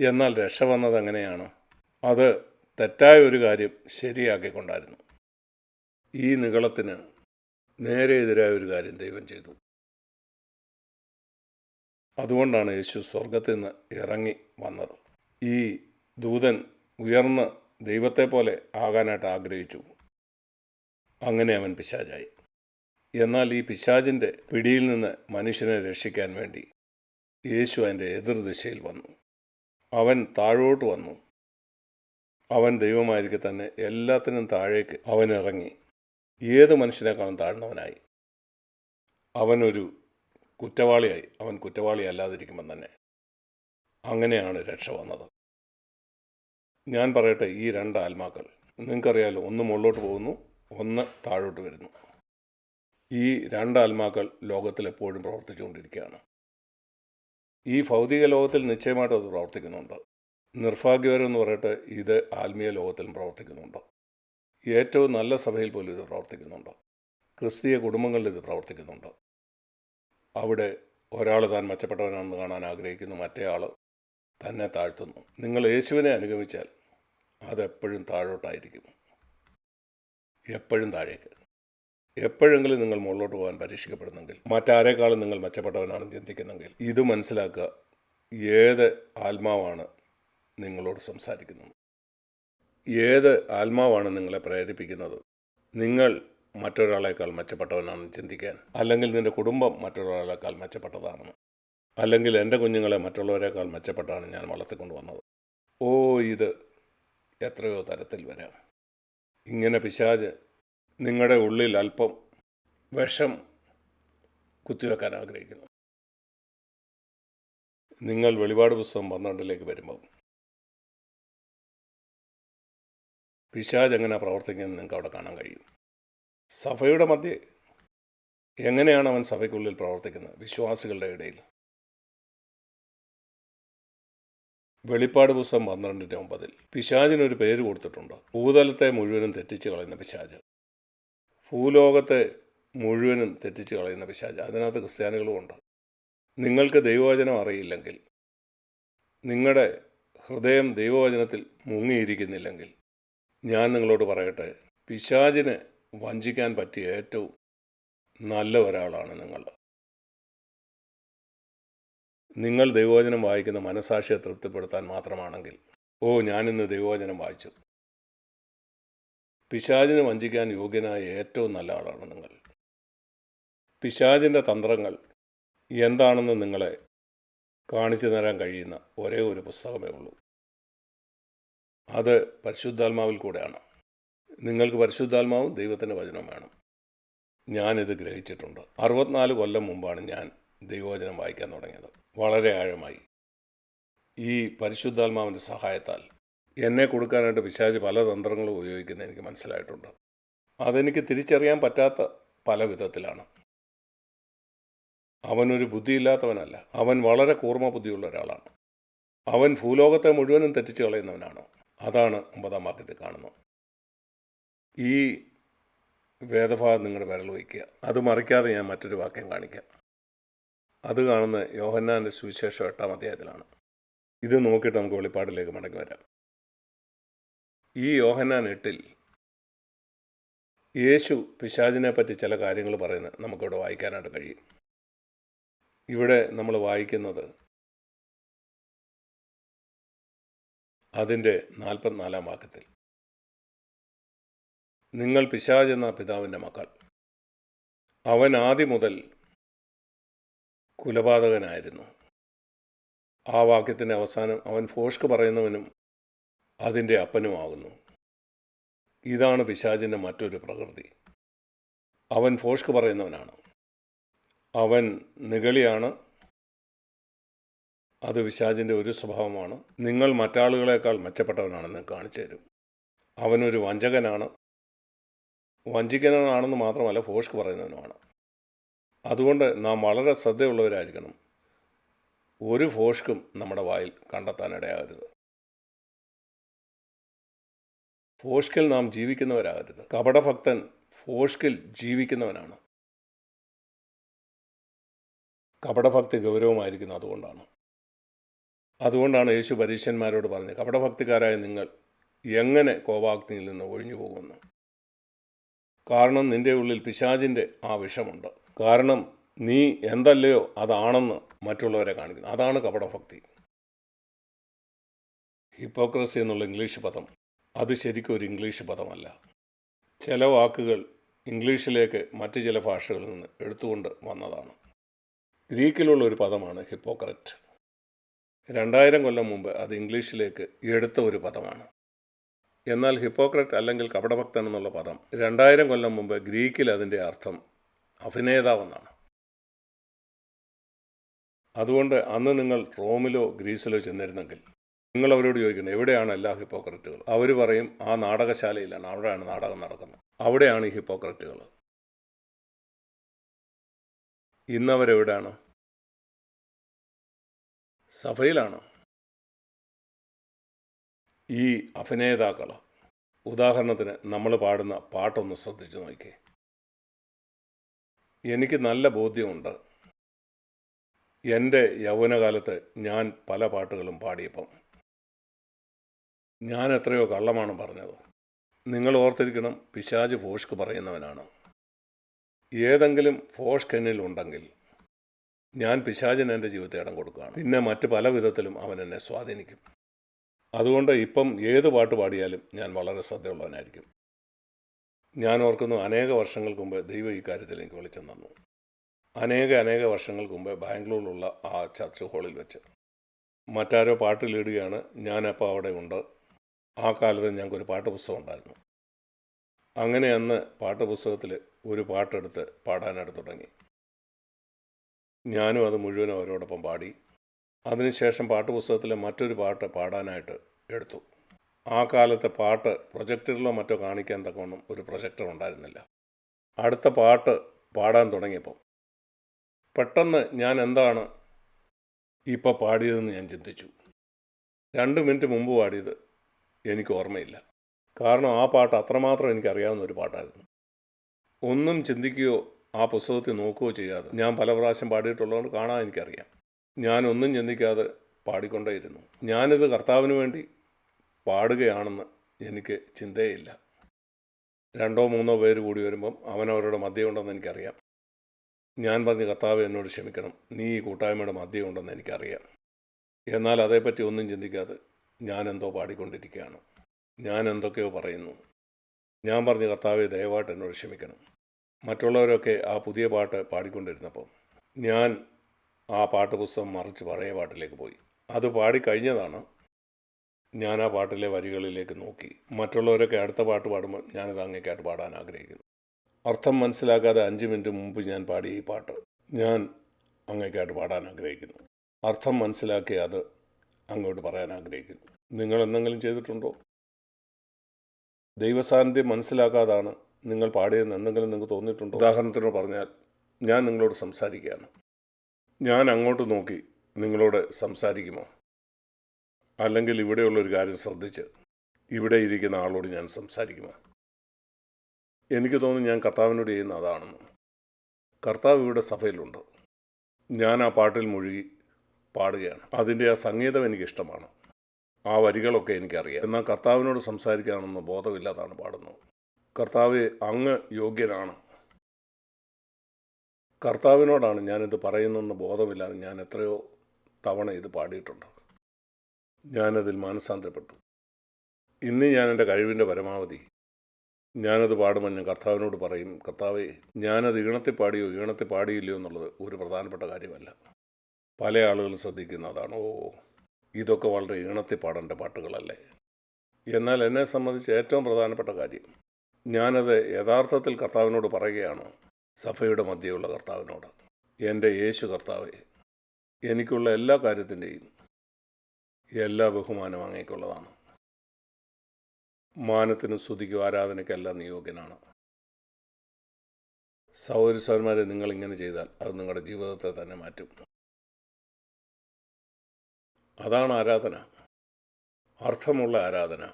എന്നാൽ രക്ഷ വന്നത് എങ്ങനെയാണ് അത് തെറ്റായ ഒരു കാര്യം ശരിയാക്കിക്കൊണ്ടായിരുന്നു. ഈ നികളത്തിന് നേരെ എതിരായ ഒരു കാര്യം ദൈവം ചെയ്തു. അതുകൊണ്ടാണ് യേശു സ്വർഗത്തിൽ നിന്ന് ഇറങ്ങി വന്നത്. ഈ ദൂതൻ ഉയർന്ന് ദൈവത്തെ പോലെ ആകാനായിട്ട് ആഗ്രഹിച്ചു. അങ്ങനെ അവൻ പിശാചായി. എന്നാൽ ഈ പിശാചിന്റെ പിടിയിൽ നിന്ന് മനുഷ്യനെ രക്ഷിക്കാൻ വേണ്ടി യേശു അതിന്റെ എതിർദിശയിൽ വന്നു. അവൻ താഴോട്ട് വന്നു. അവൻ ദൈവമായിരിക്കെ തന്നെ എല്ലാത്തിനും താഴേക്ക് അവൻ ഇറങ്ങി ഏത് മനുഷ്യനേക്കാളും താഴ്ന്നവനായി. അവനൊരു കുറ്റവാളിയായി. അവൻ കുറ്റവാളി അല്ലാതിരിക്കുമ്പം തന്നെ. അങ്ങനെയാണ് രക്ഷ വന്നത്. ഞാൻ പറയട്ടെ ഈ രണ്ട് ആത്മാക്കൾ. നിങ്ങൾക്കറിയാലോ ഒന്ന് മുകളിലോട്ട് പോകുന്നു ഒന്ന് താഴോട്ട് വരുന്നു. ഈ രണ്ട് ആത്മാക്കൾ ലോകത്തിൽ എപ്പോഴും പ്രവർത്തിച്ചുകൊണ്ടിരിക്കുകയാണ്. ഈ ഭൗതിക ലോകത്തിൽ നിശ്ചയമായിട്ടും അത് പ്രവർത്തിക്കുന്നുണ്ട്. നിർഭാഗ്യവരെന്ന് പറയട്ടെ ഇത് ആത്മീയ ലോകത്തിലും പ്രവർത്തിക്കുന്നുണ്ട്. ഏറ്റവും നല്ല സഭയിൽ പോലും ഇത് പ്രവർത്തിക്കുന്നുണ്ട്. ക്രിസ്തീയ കുടുംബങ്ങളിൽ ഇത് പ്രവർത്തിക്കുന്നുണ്ട്. അവിടെ ഒരാൾ താൻ മെച്ചപ്പെട്ടവനാണെന്ന് കാണാൻ ആഗ്രഹിക്കുന്നു മറ്റേ ആൾ തന്നെ താഴ്ത്തുന്നു. നിങ്ങൾ യേശുവിനെ അനുഗമിച്ചാൽ അതെപ്പോഴും താഴോട്ടായിരിക്കും. എപ്പോഴും താഴേക്ക്. എപ്പോഴെങ്കിലും നിങ്ങൾ മുകളിലോട്ട് പോകാൻ പരീക്ഷിക്കപ്പെടുന്നെങ്കിൽ മറ്റാരേക്കാളും നിങ്ങൾ മെച്ചപ്പെട്ടവനാണെന്ന് ചിന്തിക്കുന്നെങ്കിൽ ഇത് മനസ്സിലാക്കുക ഏത് ആത്മാവാണ് നിങ്ങളോട് സംസാരിക്കുന്നത്. ഏത് ആത്മാവാണ് നിങ്ങളെ പ്രേരിപ്പിക്കുന്നത്? നിങ്ങൾ മറ്റൊരാളേക്കാൾ മെച്ചപ്പെട്ടവനാണെന്ന് ചിന്തിക്കാൻ അല്ലെങ്കിൽ നിന്റെ കുടുംബം മറ്റൊരാളേക്കാൾ മെച്ചപ്പെട്ടതാണെന്ന് അല്ലെങ്കിൽ എന്റെ കുഞ്ഞുങ്ങളെ മറ്റുള്ളവരെക്കാൾ മെച്ചപ്പെട്ടാണ് ഞാൻ വളർത്തിക്കൊണ്ട് വന്നത് ഓ ഇത് എത്രയോ തരത്തിൽ വരാം. ഇങ്ങനെ പിശാജ് നിങ്ങളുടെ ഉള്ളിൽ അല്പം വിഷം കുത്തിവെക്കാൻ ആഗ്രഹിക്കുന്നു. നിങ്ങൾ വെളിപാട് പുസ്തകം പന്ത്രണ്ടിലേക്ക് വരുമ്പോൾ പിശാജ് എങ്ങനെ പ്രവർത്തിക്കുന്നത് നിങ്ങൾക്ക് അവിടെ കാണാൻ കഴിയും. സഭയുടെ മധ്യ എങ്ങനെയാണ് അവൻ സഭയ്ക്കുള്ളിൽ പ്രവർത്തിക്കുന്നത്? വിശ്വാസികളുടെ ഇടയിൽ. വെളിപ്പാട് പുസ്തകം പന്ത്രണ്ടിന്റെ ഒമ്പതിൽ. പിശാചിനൊരു പേര് കൊടുത്തിട്ടുണ്ട്? ഭൂതലത്തെ മുഴുവനും തെറ്റിച്ച് കളയുന്ന പിശാജ് ഭൂലോകത്തെ മുഴുവനും തെറ്റിച്ച് കളയുന്ന പിശാജ്. അതിനകത്ത് ക്രിസ്ത്യാനികളുമുണ്ട് നിങ്ങൾക്ക് ദൈവവചനം അറിയില്ലെങ്കിൽ നിങ്ങളുടെ ഹൃദയം ദൈവവചനത്തിൽ മുങ്ങിയിരിക്കുന്നില്ലെങ്കിൽ ഞാൻ നിങ്ങളോട് പറയട്ടെ പിശാചിനെ വഞ്ചിക്കാൻ പറ്റിയ ഏറ്റവും നല്ല ഒരാളാണ് നിങ്ങൾ. നിങ്ങൾ ദൈവവചനം വായിക്കുന്ന മനസാക്ഷിയെ തൃപ്തിപ്പെടുത്താൻ മാത്രമാണെങ്കിൽ ഓ ഞാനിന്ന് ദൈവവചനം വായിച്ചു. പിശാചിനെ വഞ്ചിക്കാൻ യോഗ്യനായ ഏറ്റവും നല്ല ആളാണ് നിങ്ങൾ. പിശാചിന്റെ തന്ത്രങ്ങൾ എന്താണെന്ന് നിങ്ങളെ കാണിച്ചു തരാൻ കഴിയുന്ന ഒരേ ഒരു പുസ്തകമേ ഉള്ളൂ. അത് പരിശുദ്ധാത്മാവിൽ കൂടെയാണ്. നിങ്ങൾക്ക് പരിശുദ്ധാത്മാവും ദൈവത്തിന്റെ വചനവും വേണം. ഞാനിത് ഗ്രഹിച്ചിട്ടുണ്ട്. അറുപത്തിനാല് കൊല്ലം മുമ്പാണ് ഞാൻ ദൈവവചനം വായിക്കാൻ തുടങ്ങിയത്. വളരെ ആഴമായി. ഈ പരിശുദ്ധാത്മാവിന്റെ സഹായത്താൽ എന്നെ കൊടുക്കാനായിട്ട് പിശാജ് പല തന്ത്രങ്ങളും ഉപയോഗിക്കുന്നത് എനിക്ക് മനസ്സിലായിട്ടുണ്ട്. അതെനിക്ക് തിരിച്ചറിയാൻ പറ്റാത്ത പല വിധത്തിലാണ്. അവനൊരു ബുദ്ധിയില്ലാത്തവനല്ല. അവൻ വളരെ കൂർമ്മ ബുദ്ധിയുള്ള ഒരാളാണ്. അവൻ ഭൂലോകത്തെ മുഴുവനും തെറ്റിച്ച് കളയുന്നവനാണ്. അതാണ് ഒമ്പതാം വാക്യത്തിൽ കാണുന്നത്. ഈ വേദഭാഗം നിങ്ങളുടെ വിരൽ വയ്ക്കുക. അത് മറിക്കാതെ ഞാൻ മറ്റൊരു വാക്യം കാണിക്കാം. അത് കാണുന്ന യോഹന്നാന്റെ സുവിശേഷം എട്ടാം അധ്യായത്തിലാണ്. ഇത് നോക്കിയിട്ട് നമുക്ക് വെളിപ്പാടിലേക്ക് മടങ്ങി വരാം. ഈ യോഹന്നാൻ എട്ടിൽ യേശു പിശാചിനെ പറ്റി ചില കാര്യങ്ങൾ പറയുന്നത് നമുക്കിവിടെ വായിക്കാനായിട്ട് കഴിയും. ഇവിടെ നമ്മൾ വായിക്കുന്നത് അതിന്റെ നാൽപ്പത്തിനാലാം വാക്യത്തിൽ. നിങ്ങൾ പിശാജ് എന്ന പിതാവിന്റെ മക്കൾ. അവൻ ആദ്യം മുതൽ കുലപാതകനായിരുന്നു. ആ വാക്യത്തിന്റെ അവസാനം അവൻ ഫോഷ്ക്ക് പറയുന്നവനും അതിന്റെ അപ്പനുമാകുന്നു. ഇതാണ് പിശാചിന്റെ മറ്റൊരു പ്രകൃതി. അവൻ ഫോഷ്ക്ക് പറയുന്നവനാണ്. അവൻ നിഗളിയാണ്. അത് പിശാചിന്റെ ഒരു സ്വഭാവമാണ്. നിങ്ങൾ മറ്റാളുകളെക്കാൾ മെച്ചപ്പെട്ടവനാണെന്ന് കാണിച്ചു തരും. അവനൊരു വഞ്ചകനാണ്. വഞ്ചിക്കുന്നവനാണെന്ന് മാത്രമല്ല ഫോഷ്ക്ക് പറയുന്നവനുമാണ്. അതുകൊണ്ട് നാം വളരെ ശ്രദ്ധയുള്ളവരായിരിക്കണം. ഒരു ഫോഷ്ക്കും നമ്മുടെ വായിൽ കണ്ടെത്താനിടയാകരുത്. ഫോഷ്കിൽ നാം ജീവിക്കുന്നവരാകരുത്. കപടഭക്തൻ ഫോഷ്കിൽ ജീവിക്കുന്നവനാണ്. കപടഭക്തി ഗൗരവമായിരിക്കുന്നത് അതുകൊണ്ടാണ്. അതുകൊണ്ടാണ് യേശു പരീശന്മാരോട് പറഞ്ഞത് കപടഭക്തിക്കാരായ നിങ്ങൾ എങ്ങനെ കോപാഗ്നിയിൽ നിന്ന് ഒഴിഞ്ഞു പോകുന്നു? കാരണം നിന്റെ ഉള്ളിൽ പിശാചിന്റെ ആ വിഷമുണ്ട്. കാരണം നീ എന്തല്ലയോ അതാണെന്ന് മറ്റുള്ളവരെ കാണിക്കുന്നു. അതാണ് കപടഭക്തി. ഹിപ്പോക്രസി എന്നുള്ള ഇംഗ്ലീഷ് പദം അത് ശരിക്കും ഒരു ഇംഗ്ലീഷ് പദമല്ല. ചില വാക്കുകൾ ഇംഗ്ലീഷിലേക്ക് മറ്റ് ചില ഭാഷകളിൽ നിന്ന് എടുത്തുകൊണ്ട് വന്നതാണ്. ഗ്രീക്കിലുള്ള ഒരു പദമാണ് ഹിപ്പോക്രറ്റ്. രണ്ടായിരം കൊല്ലം മുമ്പ് അത് ഇംഗ്ലീഷിലേക്ക് എടുത്ത ഒരു പദമാണ്. എന്നാൽ ഹിപ്പോക്രറ്റ് അല്ലെങ്കിൽ കപടഭക്തൻ എന്നുള്ള പദം രണ്ടായിരം കൊല്ലം മുമ്പ് ഗ്രീക്കിൽ അതിന്റെ അർത്ഥം അഭിനേതാവെന്നാണ്. അതുകൊണ്ട് അന്ന് നിങ്ങൾ റോമിലോ ഗ്രീസിലോ ചെന്നിരുന്നെങ്കിൽ നിങ്ങൾ അവരോട് ചോദിക്കണം എവിടെയാണ് എല്ലാ ഹിപ്പോക്രറ്റുകളും? അവർ പറയും ആ നാടകശാലയിലാണ് അവിടെയാണ് നാടകം നടക്കുന്നത്. അവിടെയാണ് ഈ ഹിപ്പോക്രറ്റുകൾ. ഇന്നവരെവിടെയാണ് സഭയിലാണ്? ഈ അഭിനേതാക്കൾ ഉദാഹരണത്തിന് നമ്മൾ പാടുന്ന പാട്ടൊന്ന് ശ്രദ്ധിച്ചു നോക്കി എനിക്ക് നല്ല ബോധ്യമുണ്ട്. എന്റെ യൗവനകാലത്ത് ഞാൻ പല പാട്ടുകളും പാടിയപ്പം ഞാൻ എത്രയോ കള്ളമാണ് പറഞ്ഞത്. നിങ്ങൾ ഓർത്തിരിക്കണം പിശാജ് ഫോഷ്ക്ക് പറയുന്നവനാണ്. ഏതെങ്കിലും ഫോഷ്ക്ക് എന്നിലുണ്ടെങ്കിൽ ഞാൻ പിശാചിന് എന്റെ ജീവിതത്തെ ഇടം കൊടുക്കുകയാണ്. പിന്നെ മറ്റ് പല വിധത്തിലും അവൻ എന്നെ സ്വാധീനിക്കും. അതുകൊണ്ട് ഇപ്പം ഏത് പാട്ട് പാടിയാലും ഞാൻ വളരെ ശ്രദ്ധയുള്ളവനായിരിക്കും. ഞാൻ ഓർക്കുന്നു അനേക വർഷങ്ങൾക്ക് മുമ്പ് ദൈവം ഈ കാര്യത്തിൽ എനിക്ക് വെളിച്ചം തന്നു. അനേക അനേക വർഷങ്ങൾക്ക് മുമ്പ് ബാംഗ്ലൂരിലുള്ള ആ ചർച്ച് ഹാളിൽ വെച്ച്. മറ്റാരോ പാട്ടിലിടുകയാണ് ഞാനപ്പോൾ അവിടെ ഉണ്ട്. ആ കാലത്ത് ഞങ്ങൾക്കൊരു പാട്ടുപുസ്തകം ഉണ്ടായിരുന്നു. അങ്ങനെ അന്ന് പാട്ടുപുസ്തകത്തിൽ ഒരു പാട്ടെടുത്ത് പാടാനായിട്ട് തുടങ്ങി. ഞാനും അത് മുഴുവനും അവരോടൊപ്പം പാടി. അതിനുശേഷം പാട്ടുപുസ്തകത്തിലെ മറ്റൊരു പാട്ട് പാടാനായിട്ട് എടുത്തു. ആ കാലത്തെ പാട്ട് പ്രൊജക്ടറിലോ മറ്റോ കാണിക്കാൻ തക്കവണ്ണം ഒരു പ്രൊജക്ടർ ഉണ്ടായിരുന്നില്ല. അടുത്ത പാട്ട് പാടാൻ തുടങ്ങിയപ്പോൾ പെട്ടെന്ന് ഞാൻ എന്താണ് ഇപ്പോൾ പാടിയതെന്ന് ഞാൻ ചിന്തിച്ചു. രണ്ട് മിനിറ്റ് മുമ്പ് പാടിയത് എനിക്ക് ഓർമ്മയില്ല. കാരണം ആ പാട്ട് അത്രമാത്രം എനിക്കറിയാവുന്ന ഒരു പാട്ടായിരുന്നു. ഒന്നും ചിന്തിക്കുകയോ ആ പുസ്തകത്തിൽ നോക്കുകയോ ചെയ്യാതെ ഞാൻ പല പ്രാവശ്യം പാടിയിട്ടുള്ളതുകൊണ്ട് കാണാൻ എനിക്കറിയാം. ഞാനൊന്നും ചിന്തിക്കാതെ പാടിക്കൊണ്ടേയിരുന്നു. ഞാനിത് കർത്താവിന് വേണ്ടി പാടുകയാണെന്ന് എനിക്ക് ചിന്തയില്ല. രണ്ടോ മൂന്നോ പേര് കൂടി വരുമ്പം അവനവരുടെ മദ്യമുണ്ടെന്ന് എനിക്കറിയാം. ഞാൻ പറഞ്ഞ് കർത്താവ് എന്നോട് ക്ഷമിക്കണം. നീ ഈ കൂട്ടായ്മയുടെ മദ്യമുണ്ടെന്ന് എനിക്കറിയാം. എന്നാൽ അതേപ്പറ്റി ഒന്നും ചിന്തിക്കാതെ ഞാൻ എന്തോ പാടിക്കൊണ്ടിരിക്കുകയാണ്. ഞാൻ എന്തൊക്കെയോ പറയുന്നു. ഞാൻ പറഞ്ഞ കർത്താവെ ദയവായിട്ട് എന്നോട് ക്ഷമിക്കണം. മറ്റുള്ളവരൊക്കെ ആ പുതിയ പാട്ട് പാടിക്കൊണ്ടിരുന്നപ്പോൾ ഞാൻ ആ പാട്ട് പുസ്തകം മറിച്ച് പഴയ പാട്ടിലേക്ക് പോയി. അത് പാടിക്കഴിഞ്ഞതാണ് ഞാൻ ആ പാട്ടിലെ വരികളിലേക്ക് നോക്കി. മറ്റുള്ളവരൊക്കെ അടുത്ത പാട്ട് പാടുമ്പോൾ ഞാനത് അങ്ങേക്കായിട്ട് പാടാൻ ആഗ്രഹിക്കുന്നു. അർത്ഥം മനസ്സിലാക്കാതെ അഞ്ച് മിനിറ്റ് മുമ്പ് ഞാൻ പാടിയ ഈ പാട്ട് ഞാൻ അങ്ങേക്കായിട്ട് പാടാൻ ആഗ്രഹിക്കുന്നു. അർത്ഥം മനസ്സിലാക്കി അത് അങ്ങോട്ട് പറയാൻ ആഗ്രഹിക്കുന്നു. നിങ്ങൾ എന്തെങ്കിലും ചെയ്തിട്ടുണ്ടോ? ദൈവസാന്നിധ്യം മനസ്സിലാക്കാതാണ് നിങ്ങൾ പാടിയെന്ന് എന്തെങ്കിലും നിങ്ങൾക്ക് തോന്നിയിട്ടുണ്ടോ? ഉദാഹരണത്തിന് പറഞ്ഞാൽ ഞാൻ നിങ്ങളോട് സംസാരിക്കുകയാണ്. ഞാൻ അങ്ങോട്ട് നോക്കി നിങ്ങളോട് സംസാരിക്കുമോ? അല്ലെങ്കിൽ ഇവിടെയുള്ളൊരു കാര്യം ശ്രദ്ധിച്ച് ഇവിടെ ഇരിക്കുന്ന ആളോട് ഞാൻ സംസാരിക്കുമോ? എനിക്ക് തോന്നുന്നു ഞാൻ കർത്താവിനോട് ചെയ്യുന്ന അതാണെന്ന്. കർത്താവ് ഇവിടെ സഭയിലുണ്ട്. ഞാൻ ആ പാട്ടിൽ മുഴുകി പാടുകയാണ്. അതിന്റെ ആ സംഗീതം എനിക്കിഷ്ടമാണ്. ആ വരികളൊക്കെ എനിക്കറിയാം. എന്നാൽ കർത്താവിനോട് സംസാരിക്കാനൊന്ന് ബോധമില്ലാതാണ് പാടുന്നത്. കർത്താവ് അങ്ങ് യോഗ്യനാണ്. കർത്താവിനോടാണ് ഞാനിത് പറയുന്നതെന്ന് ബോധമില്ലാതെ ഞാൻ എത്രയോ തവണ ഇത് പാടിയിട്ടുണ്ട്. ഞാനതിൽ മാനസാന്തരപ്പെട്ടു. ഇന്ന് ഞാൻ എന്റെ കഴിവിന്റെ പരമാവധി. ഞാനത് പാടുമ്പോൾ ഞാൻ കർത്താവിനോട് പറയും കർത്താവേ ഞാനത് ഈണത്തിൽ പാടിയോ ഈണത്തിൽ പാടിയില്ലയോ എന്നുള്ളത് ഒരു പ്രധാനപ്പെട്ട കാര്യമല്ല. പല ആളുകളും ശ്രദ്ധിക്കുന്നതാണ് ഓ ഇതൊക്കെ വളരെ ഈണത്തിൽ പാടേണ്ട പാട്ടുകളല്ലേ? എന്നാൽ എന്നെ സംബന്ധിച്ച് ഏറ്റവും പ്രധാനപ്പെട്ട കാര്യം ഞാനത് യഥാർത്ഥത്തിൽ കർത്താവിനോട് പറയുകയാണ്. സഭയുടെ മധ്യയുള്ള കർത്താവിനോട്. എന്റെ യേശു കർത്താവെ എനിക്കുള്ള എല്ലാ കാര്യത്തിന്റെയും എല്ലാ ബഹുമാനം അങ്ങേക്കുള്ളതാണ്. മാനത്തിനും സ്തുതിക്കും ആരാധനയ്ക്കെല്ലാം നിയോഗ്യനാണ് സൗരസ്വന്മാരെ നിങ്ങളിങ്ങനെ ചെയ്താൽ അത് നിങ്ങളുടെ ജീവിതത്തെ തന്നെ മാറ്റും. അതാണ് ആരാധന. അർത്ഥമുള്ള ആരാധന.